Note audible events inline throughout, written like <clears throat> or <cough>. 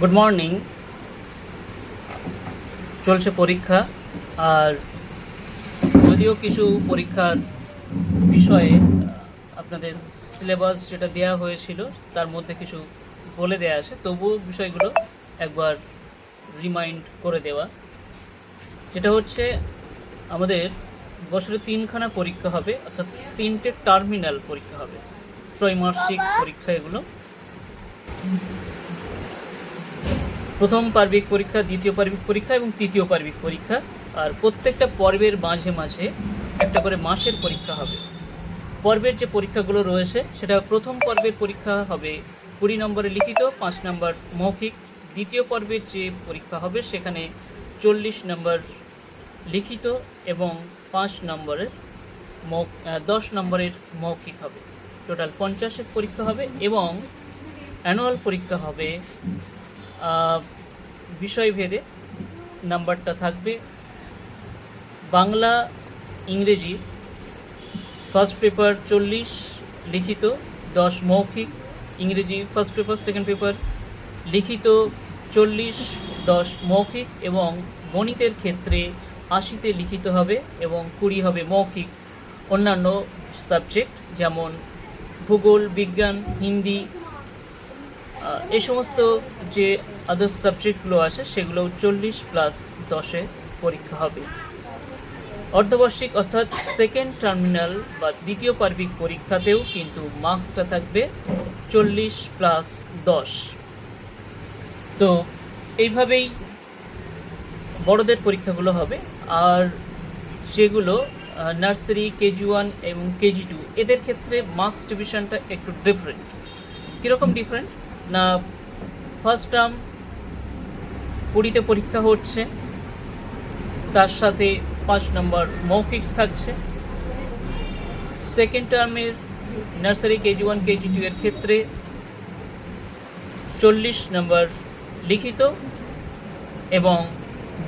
Good morning চলছে পরীক্ষা আর যদিও কিছু পরীক্ষার বিষয়ে আপনাদের সিলেবাস যেটা দেওয়া হয়েছিল, তার মধ্যে কিছু বলে দেওয়া আছে, তবুও বিষয়গুলো একবার রিমাইন্ড করে দেওয়া। যেটা হচ্ছে, আমাদের বছরে তিনখানা পরীক্ষা হবে, অর্থাৎ তিনটে টার্মিনাল পরীক্ষা হবে। ত্রৈমাসিক পরীক্ষা এগুলো। প্রথম পার্বিক পরীক্ষা, দ্বিতীয় পার্বিক পরীক্ষা এবং তৃতীয় পার্বিক পরীক্ষা। আর প্রত্যেকটা পর্বের মাঝে মাঝে একটা করে মাসের পরীক্ষা হবে। পর্বের যে পরীক্ষাগুলো রয়েছে, সেটা প্রথম পর্বের পরীক্ষা হবে কুড়ি নম্বরে লিখিত, পাঁচ নম্বর মৌখিক। দ্বিতীয় পর্বের যে পরীক্ষা হবে, সেখানে চল্লিশ নম্বর লিখিত এবং পাঁচ নম্বরের মৌ দশ নম্বরের মৌখিক হবে। টোটাল পঞ্চাশের পরীক্ষা হবে এবং অ্যানুয়াল পরীক্ষা হবে বিষয়ভেদে নাম্বারটা থাকবে। বাংলা, ইংরেজি ফার্স্ট পেপার চল্লিশ, লিখিত, দশ মৌখিক, ইংরেজি ফার্স্ট পেপার সেকেন্ড পেপার লিখিত চল্লিশ, দশ মৌখিক এবং গণিতের ক্ষেত্রে আশিতে লিখিত হবে এবং কুড়ি হবে মৌখিক। অন্যান্য সাবজেক্ট যেমন ভূগোল, বিজ্ঞান, হিন্দি এই সমস্ত যে আদার্স সাবজেক্টগুলো আছে, সেগুলো চল্লিশ প্লাস দশে পরীক্ষা হবে। অর্ধবার্ষিক অর্থাৎ সেকেন্ড টার্মিনাল বা দ্বিতীয় পার্বিক পরীক্ষাতেও কিন্তু মার্কসটা থাকবে চল্লিশ প্লাস দশ। তো এইভাবেই বড়দের পরীক্ষাগুলো হবে। আর সেগুলো নার্সারি কেজি ওয়ান এবং কেজি টু এদের ক্ষেত্রে মার্কস ডিভিশনটা একটু ডিফারেন্ট কীরকম ডিফারেন্ট না ফার্স্ট টার্ম কুড়িতে পরীক্ষা হচ্ছে, তার সাথে পাঁচ নম্বর মৌখিক থাকছে। সেকেন্ড টার্মের nursery KG one KG two এর ক্ষেত্রে চল্লিশ নম্বর লিখিত এবং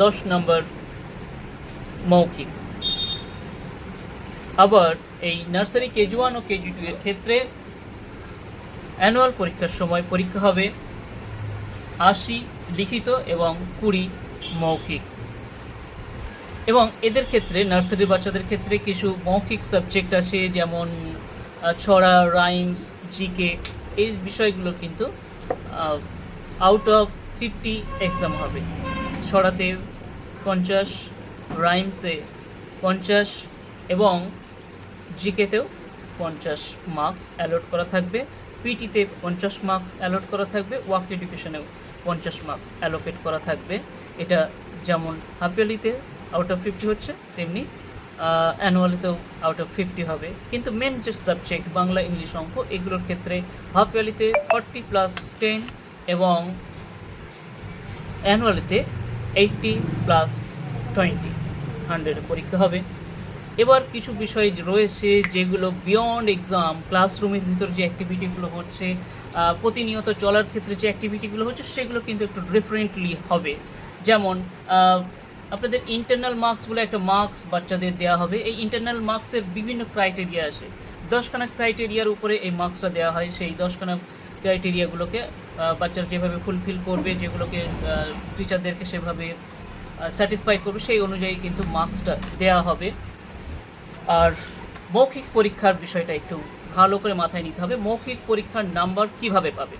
দশ নম্বর মৌখিক। আবার এই নার্সারি কেজি ওয়ান ও কেজি টু এর ক্ষেত্রে অ্যানুয়াল পরীক্ষার সময় পরীক্ষা হবে আশি লিখিত এবং কুড়ি মৌখিক। এবং এদের ক্ষেত্রে, নার্সারির বাচ্চাদের ক্ষেত্রে কিছু মৌখিক সাবজেক্ট আছে, যেমন ছড়া রাইমস জিকে এই বিষয়গুলো কিন্তু আউট অফ ফিফটি এক্সাম হবে। ছড়াতে পঞ্চাশ রাইমসে পঞ্চাশ এবং জিকেতেও পঞ্চাশ মার্কস অ্যালট করা থাকবে। পিটিতে পঞ্চাশ মার্কস অ্যালট করা থাকবে ওয়ার্ক এডুকেশনেও পঞ্চাশ মার্কস অ্যালোকেট করা থাকবে। এটা যেমন হাফ ইয়ারলিতে আউট অফ ফিফটি হচ্ছে, তেমনি অ্যানুয়ালিতেও আউট অফ ফিফটি হবে। কিন্তু মেন যে সাবজেক্ট বাংলা, ইংলিশ অঙ্ক, এগুলোর ক্ষেত্রে হাফ ইয়ারলিতে ফর্টি প্লাস টেন এবং অ্যানুয়ালিতে এইটটি প্লাস টোয়েন্টি হান্ড্রেডে পরীক্ষা হবে। এবার কিছু বিষয় রয়েছে যেগুলো বিয়ন্ড এক্সাম ক্লাসরুমের ভিতর যে অ্যাক্টিভিটিগুলো হচ্ছে প্রতিনিয়ত চলার ক্ষেত্রে যে অ্যাক্টিভিটিগুলো হচ্ছে সেগুলো কিন্তু একটু ডিফারেন্টলি হবে। যেমন আপনাদের ইন্টারনাল মার্কস বলে একটা মার্কস বাচ্চাদের দেওয়া হবে। এই ইন্টারনাল মার্কসের বিভিন্ন ক্রাইটেরিয়া আছে। দশখানা ক্রাইটেরিয়ার উপরে এই মার্কসটা দেওয়া হয়। সেই দশখানা ক্রাইটেরিয়াগুলোকে বাচ্চারা যেভাবে ফুলফিল করবে, যেগুলোকে টিচারদেরকে সেভাবে স্যাটিসফাই করবে, সেই অনুযায়ী কিন্তু মার্কসটা দেওয়া হবে। আর মৌখিক পরীক্ষার বিষয়টা একটু ভালো করে মাথায় নিতে হবে। মৌখিক পরীক্ষার নাম্বার কীভাবে পাবে?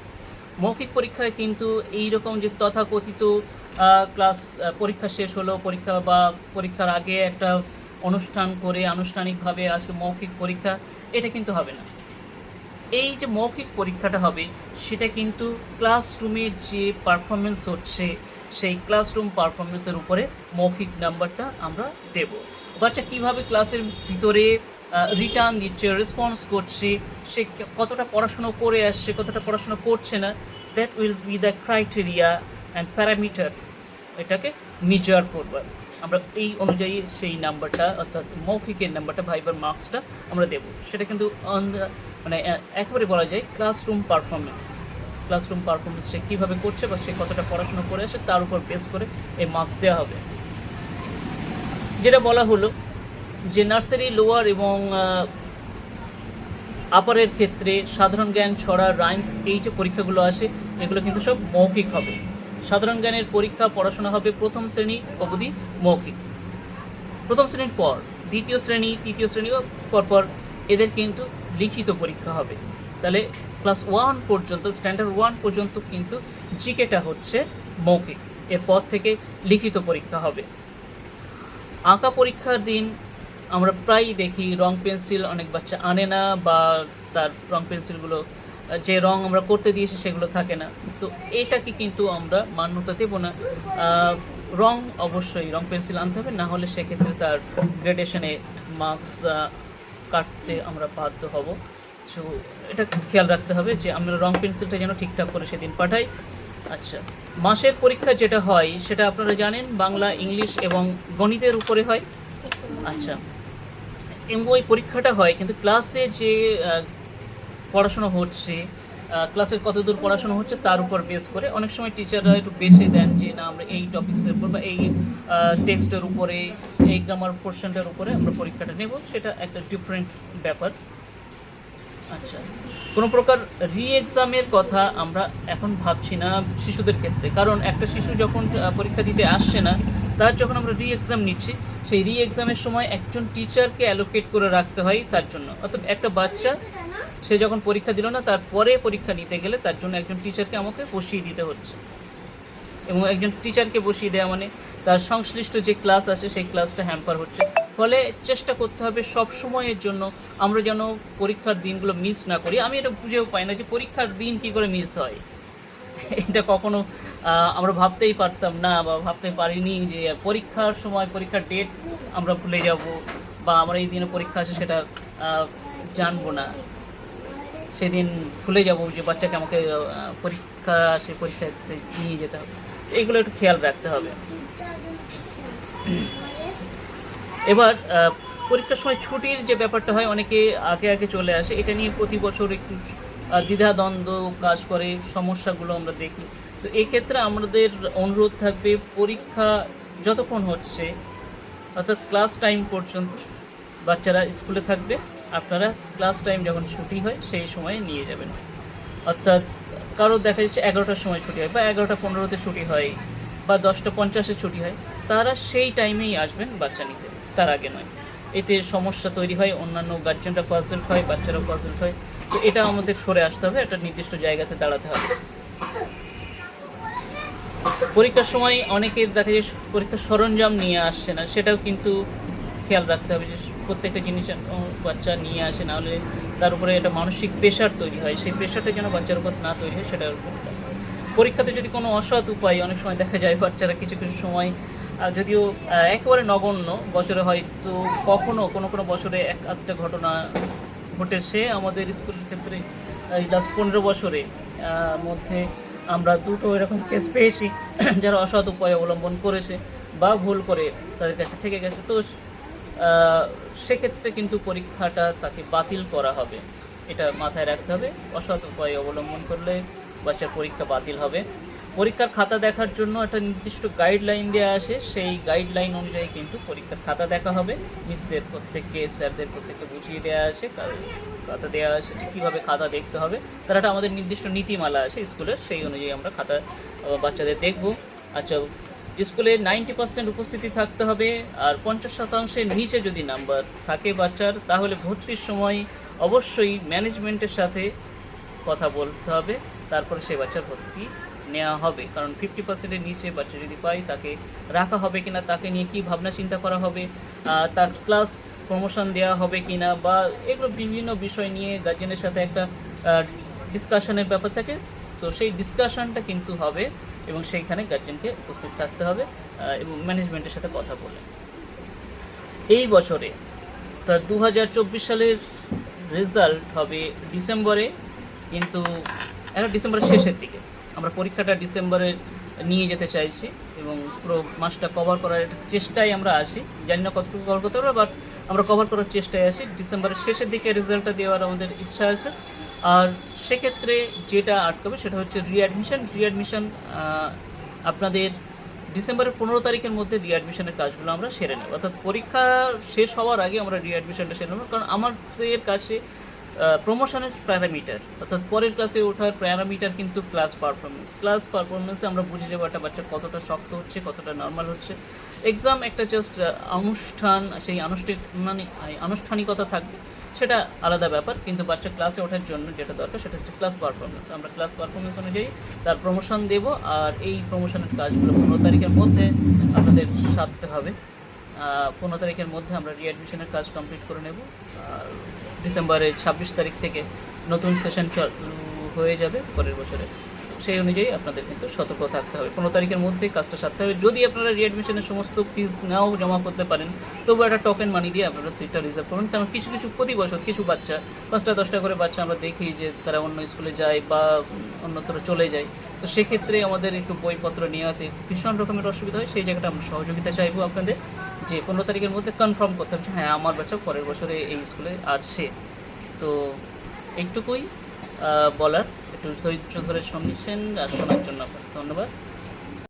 মৌখিক পরীক্ষায় কিন্তু এই রকম যে তথাকথিত ক্লাস পরীক্ষা শেষ হলো, পরীক্ষা বা পরীক্ষার আগে একটা অনুষ্ঠান করে আনুষ্ঠানিকভাবে আজকে মৌখিক পরীক্ষা, এটা কিন্তু হবে না। এই যে মৌখিক পরীক্ষাটা হবে, সেটা কিন্তু ক্লাসরুমে যে পারফরমেন্স হচ্ছে, সেই ক্লাসরুম পারফরমেন্সের উপরে মৌখিক নাম্বারটা আমরা দেব। বাচ্চা কীভাবে ক্লাসের ভিতরে রিটার্ন দিচ্ছে রেসপন্স করছে, সে কতটা পড়াশুনো করে আসছে, কতটা পড়াশোনা করছে না that will be the criteria and parameter এটাকে মেজার করবার আমরা এই অনুযায়ী সেই নাম্বারটা, অর্থাৎ মৌখিকের নাম্বারটা ভাইবার মার্কসটা আমরা দেব। সেটা কিন্তু অন মানে একেবারে বলা যায় ক্লাসরুম পারফরমেন্স ক্লাসরুম পারফরমেন্স সে কীভাবে করছে বা সে কতটা পড়াশোনা করে আসে, তার উপর বেস করে এই মার্কস দেওয়া হবে। যেটা বলা হলো যে নার্সারি লোয়ার এবং আপারের ক্ষেত্রে সাধারণ জ্ঞান ছড়া রাইমস এই যে পরীক্ষাগুলো আসে, এগুলো কিন্তু সব মৌখিক হবে। সাধারণ জ্ঞানের পরীক্ষা, পড়াশোনা হবে প্রথম শ্রেণি অবধি মৌখিক। প্রথম শ্রেণির পর, দ্বিতীয় শ্রেণি, তৃতীয় শ্রেণি পরপর এদের কিন্তু লিখিত পরীক্ষা হবে। তাহলে ক্লাস ওয়ান পর্যন্ত স্ট্যান্ডার্ড ওয়ান পর্যন্ত কিন্তু জিকেটা হচ্ছে মৌখিক। এরপর থেকে লিখিত পরীক্ষা হবে। আঁকা পরীক্ষার দিন আমরা প্রায়ই দেখি রং পেন্সিল, অনেক বাচ্চা আনে না বা তার রং পেন্সিলগুলো, যে রং আমরা করতে দিয়েছি সেগুলো থাকে না। তো এটাকে কিন্তু আমরা মান্যতা দেবো না। রং অবশ্যই রং পেন্সিল আনতে হবে, না হলে সেক্ষেত্রে তার গ্রেডেশনে মার্কস কাটতে আমরা বাধ্য হব। সো এটা খেয়াল রাখতে হবে যে আমরা রং পেন্সিলটা যেন ঠিকঠাক করে সেদিন পাঠাই। আচ্ছা মাসের পরীক্ষা যেটা হয়, সেটা আপনারা জানেন, বাংলা, ইংলিশ এবং গণিতের উপরে হয়? আচ্ছা এবং ওই পরীক্ষাটা হয়, কিন্তু ক্লাসে যে পড়াশোনা হচ্ছে ক্লাসে কতদূর পড়াশোনা হচ্ছে, তার উপর বেস করে অনেক সময় টিচাররা একটু বেছে দেন যে, না, আমরা এই টপিক্সের উপর বা এই টেক্সটের উপরে, এই গ্রামার পোর্শনটার উপরে আমরা পরীক্ষাটা নেব, সেটা একটা ডিফারেন্ট ব্যাপার। আচ্ছা কোনো প্রকার রি এক্সামের কথা আমরা এখন ভাবছি না শিশুদের ক্ষেত্রে। কারণ একটা শিশু যখন পরীক্ষা দিতে আসছে না, তার যখন আমরা রি এক্সাম নিচ্ছি, সেই রি এক্সামের সময় একজন টিচারকে অ্যালোকেট করে রাখতে হয় তার জন্য। অর্থাৎ একটা বাচ্চা, সে যখন পরীক্ষা দিল না তারপরে পরীক্ষা নিতে গেলে তার জন্য একজন টিচারকে আমাকে বসিয়ে দিতে হচ্ছে। এবং একজন টিচারকে বসিয়ে দেওয়া মানে তার সংশ্লিষ্ট যে ক্লাস আছে, সেই ক্লাসটা হ্যাম্পার হচ্ছে। ফলে চেষ্টা করতে হবে সব সময়ের জন্য আমরা যেন পরীক্ষার দিনগুলো মিস না করি। আমি এটা বুঝেও পাই না যে পরীক্ষার দিন কি করে মিস হয়। এটা কখনো আমরা ভাবতেই পারতাম না বা ভাবতে পারিনি যে পরীক্ষার সময়, পরীক্ষার ডেট আমরা ভুলে যাব বা আমরা এই দিনে পরীক্ষা আছে সেটা জানব না। সেদিন ভুলে যাব যে বাচ্চাকে আমাকে পরীক্ষা সে পরীক্ষাতে নিয়ে যেতে হবে। এইগুলো একটু খেয়াল রাখতে হবে। এবার পরীক্ষার সময় ছুটির যে ব্যাপারটা হয়, অনেকে আগে আগে চলে আসে, এটা নিয়ে প্রতি বছর একটু দ্বিধাদ্বন্দ্ব কাজ করে, সমস্যাগুলো আমরা দেখি। তো এক্ষেত্রে আমাদের অনুরোধ থাকবে, পরীক্ষা যতক্ষণ হচ্ছে, অর্থাৎ ক্লাস টাইম পর্যন্ত বাচ্চারা স্কুলে থাকবে, আপনারা ক্লাস টাইম যখন ছুটি হয়, সেই সময়ে নিয়ে যাবেন। অর্থাৎ কারও দেখা যাচ্ছে এগারোটার সময় ছুটি হয়, বা এগারোটা পনেরোতে ছুটি হয়, বা দশটা পঞ্চাশে ছুটি হয় তারা সেই টাইমেই আসবেন বাচ্চা নিতে, তার আগে নয়। এতে সমস্যা তৈরি হয়, অন্যান্য গার্জেনরা পাজেল্ট হয়, বাচ্চারাও পাজেল্ট হয়। তো এটা আমাদের সরে আসতে হবে, একটা নির্দিষ্ট জায়গাতে দাঁড়াতে হবে। পরীক্ষার সময় অনেকে দেখা যায় পরীক্ষার সরঞ্জাম নিয়ে আসছে না, সেটাও কিন্তু খেয়াল রাখতে হবে যে প্রত্যেকটা জিনিস বাচ্চা নিয়ে আসে, না হলে তার উপরে একটা মানসিক প্রেশার তৈরি হয়। সেই প্রেশারটা যেন বাচ্চার উপর না তৈরি হয়, সেটার উপর। পরীক্ষাতে যদি কোনো অসৎ উপায়, অনেক সময় দেখা যায় বাচ্চারা কিছু কিছু সময় যদিও একেবারে নগণ্য, বছরে হয়তো কখনো কোনো কোনো বছরে এক আধটা ঘটনা ঘটেছে। আমাদের স্কুলের ক্ষেত্রে এই লাস্ট পনেরো বছরে মধ্যে আমরা দুটো এরকম কেস পেয়েছি, <clears throat> যারা অসৎ উপায় অবলম্বন করেছে বা ভুল করে তাদের কাছে থেকে গেছে। তো সেক্ষেত্রে কিন্তু পরীক্ষাটা তাকে বাতিল করা হবে। এটা মাথায় রাখতে হবে। অসৎ উপায় অবলম্বন করলে বাচ্চার পরীক্ষা বাতিল হবে। পরীক্ষার খাতা দেখার জন্য একটা নির্দিষ্ট গাইডলাইন দেওয়া আছে। সেই গাইডলাইন অনুযায়ী কিন্তু পরীক্ষার খাতা দেখা হবে। মিসের প্রত্যেককে, স্যারদের প্রত্যেককে বুঝিয়ে দেওয়া আছে খাতা দেওয়া আছে কীভাবে খাতা দেখতে হবে। তার একটা আমাদের নির্দিষ্ট নীতিমালা আছে স্কুলের, সেই অনুযায়ী আমরা খাতা বাচ্চাদের দেখব। আচ্ছা স্কুলে নাইনটি পার্সেন্ট উপস্থিতি থাকতে হবে আর পঞ্চাশ শতাংশের নিচে যদি নাম্বার থাকে বাচ্চার, তাহলে ভর্তির সময় অবশ্যই ম্যানেজমেন্টের সাথে কথা বলতে হবে, তারপরে সে বাচ্চার ভর্তি নেওয়া হবে। কারণ ফিফটি পার্সেন্টের নিচে বাচ্চা যদি পাই তাকে রাখা হবে কিনা, তাকে নিয়ে কি ভাবনা চিন্তা করা হবে তার ক্লাস প্রমোশন দেওয়া হবে কিনা, বা এগুলো বিভিন্ন বিষয় নিয়ে গার্জেনের সাথে একটা ডিসকাশনের ব্যাপার থাকে। তো সেই ডিসকাশনটা কিন্তু হবে এবং সেইখানে গার্জেনকে উপস্থিত থাকতে হবে এবং ম্যানেজমেন্টের সাথে কথা বলে। এই বছরে তা দু সালের রেজাল্ট হবে ডিসেম্বরে কিন্তু এখন ডিসেম্বরের শেষের দিকে। আমরা পরীক্ষাটা ডিসেম্বরে নিয়ে যেতে চাইছি এবং পুরো মাসটা কভার করার চেষ্টায় আমরা আসি জানি না কতটুকু কভার করতে পারব বাট আমরা কভার করার চেষ্টায় আসি ডিসেম্বরের শেষের দিকে রেজাল্টটা দেওয়ার আমাদের ইচ্ছা আছে। আর সেক্ষেত্রে যেটা আটকাবে সেটা হচ্ছে রিঅ্যাডমিশন রিঅ্যাডমিশন আপনাদের ডিসেম্বরের পনেরো তারিখের মধ্যে রিঅ্যাডমিশনের কাজগুলো আমরা সেরে নেব। অর্থাৎ পরীক্ষা শেষ হওয়ার আগে আমরা রিঅ্যাডমিশনটা সেরে নেব। কারণ আমাদের কাছে প্রমোশনের প্যারামিটার অর্থাৎ পরের ক্লাসে ওঠার প্যারামিটার কিন্তু ক্লাস পারফরমেন্স ক্লাস পারফরমেন্সে আমরা বুঝে যাব একটা বাচ্চা কতটা শক্ত হচ্ছে, কতটা নর্মাল হচ্ছে। এক্সাম একটা জাস্ট অনুষ্ঠান, সেই আনুষ্ঠানিক মানে আনুষ্ঠানিকতা থাকবে, সেটা আলাদা ব্যাপার। কিন্তু বাচ্চা ক্লাসে ওঠার জন্য যেটা দরকার, সেটা হচ্ছে ক্লাস পারফরমেন্স আমরা ক্লাস পারফরমেন্স অনুযায়ী তার প্রমোশন দেব, আর এই প্রমোশনের কাজগুলো পনেরো তারিখের মধ্যে আপনাদের সারতে হবে। পনেরো তারিখের মধ্যে আমরা রিঅ্যাডমিশনের কাজ কমপ্লিট করে নেব। আর ডিসেম্বরের ছাব্বিশ তারিখ থেকে নতুন সেশন হয়ে যাবে পরের বছরে। সেই অনুযায়ী আপনাদের কিন্তু সতর্ক থাকতে হবে। পনেরো তারিখের মধ্যে কাজটা সারতে হবে। যদি আপনারা রিঅ্যাডমিশনের সমস্ত ফিজ নাও জমা করতে পারেন তবু একটা টোকেন মানি দিয়ে আপনারা সিটটা রিজার্ভ করুন। কারণ কিছু কিছু প্রতি বছর কিছু বাচ্চা, পাঁচটা, দশটা করে বাচ্চা আমরা দেখি যে তারা অন্য স্কুলে যায় বা অন্যত্র চলে যায়। তো সেক্ষেত্রে আমাদের একটু বইপত্র নেওয়াতে ভীষণ রকমের অসুবিধা হয়। সেই জায়গাটা আমরা সহযোগিতা চাইব আপনাদের। যে পনেরো তারিখের মধ্যে কনফার্ম করতে হবে হ্যাঁ আমার বাচ্চা পরের বছরে এই স্কুলে আছে। তো এইটুকুই বলার। একটু ধৈর্য ধরে শুনছেন, আর শোনার জন্য ধন্যবাদ।